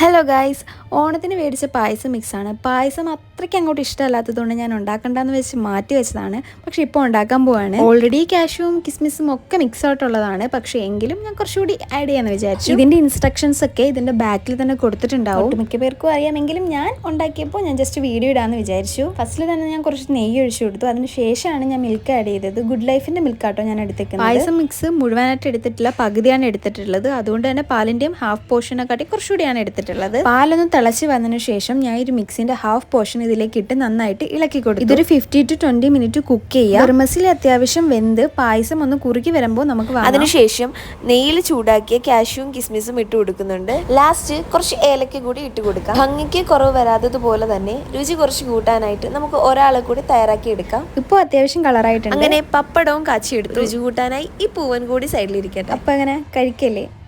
Hello guys ഓണത്തിന് മേടിച്ച പായസം മിക്സാണ് പായസം അത്രയ്ക്ക് അങ്ങോട്ട് ഇഷ്ടമല്ലാത്തതുകൊണ്ട് ഞാൻ ഉണ്ടാക്കണ്ടെന്ന് വെച്ച് മാറ്റി വെച്ചതാണ്. പക്ഷേ ഇപ്പോൾ ഉണ്ടാക്കാൻ പോവാണ്. ഓൾറെഡി കാഷ്യൂവും കിസ്മിസും ഒക്കെ മിക്സ് ആയിട്ടുള്ളതാണ് പക്ഷേ എങ്കിലും ഞാൻ കുറച്ചുകൂടി ആഡ് ചെയ്യാമെന്ന് വിചാരിച്ചു. ഇതിന്റെ ഇൻസ്ട്രക്ഷൻസ് ഒക്കെ ഇതിന്റെ ബാക്കിൽ തന്നെ കൊടുത്തിട്ടുണ്ടാവും. മിക്ക പേർക്കും അറിയാമെങ്കിലും ഞാൻ ഉണ്ടാക്കിയപ്പോൾ ഞാൻ ജസ്റ്റ് വീഡിയോ ഇടാമെന്ന് വിചാരിച്ചു. ഫസ്റ്റിൽ തന്നെ ഞാൻ കുറച്ച് നെയ്യ് ഒഴിച്ചു കൊടുത്തു. അതിന് ശേഷമാണ് ഞാൻ മിൽക്ക് ആഡ് ചെയ്തത്. ഗുഡ് ലൈഫിന്റെ മിൽക്ക് ആട്ടോ ഞാൻ എടുത്തേക്കുന്നത്. പായസം മിക്സ് മുഴുവനായിട്ട് എടുത്തിട്ടില്ല. പകുതിയാണ് എടുത്തിട്ടുള്ളത്. അതുകൊണ്ട് തന്നെ പാലിന്റെയും ഹാഫ് പോർഷനെ കാട്ടി കുറച്ചുകൂടിയാണ് എടുത്തിട്ടുള്ളത്. പാലൊന്ന് തിളച്ച് വന്നതിന് ശേഷം ഞാൻ ഒരു മിക്സിന്റെ ഹാഫ് പോർഷൻ ഇതിലേക്ക് ഇട്ട് നന്നായിട്ട് ഇളക്കി കൊടുക്കും ഇതൊരു fifty to twenty minute cook ചെയ്യാം തെർമസിൽ അത്യാവശ്യം വെന്ത് പായസം ഒന്ന് കുറുക്കി വരുമ്പോൾ നമുക്ക്. അതിനുശേഷം നെയ്യിൽ ചൂടാക്കിയ കാഷ്യൂം കിസ്മിസും ഇട്ട് കൊടുക്കുന്നുണ്ട്. ലാസ്റ്റ് കുറച്ച് ഏലക്ക കൂടി ഇട്ട് കൊടുക്കാം. ഭംഗിക്ക് കുറവ് വരാത്തതുപോലെ തന്നെ രുചി കുറച്ച് കൂട്ടാനായിട്ട് നമുക്ക് ഒരാളെ കൂടി തയ്യാറാക്കി എടുക്കാം. ഇപ്പൊ അത്യാവശ്യം കളറായിട്ടുണ്ട് അങ്ങനെ പപ്പടവും കാച്ചി എടുത്ത് രുചി കൂട്ടാനായി ഈ പൂവൻ കൂടി സൈഡിലിരിക്കട്ടെ അപ്പൊ അങ്ങനെ കഴിക്കല്ലേ?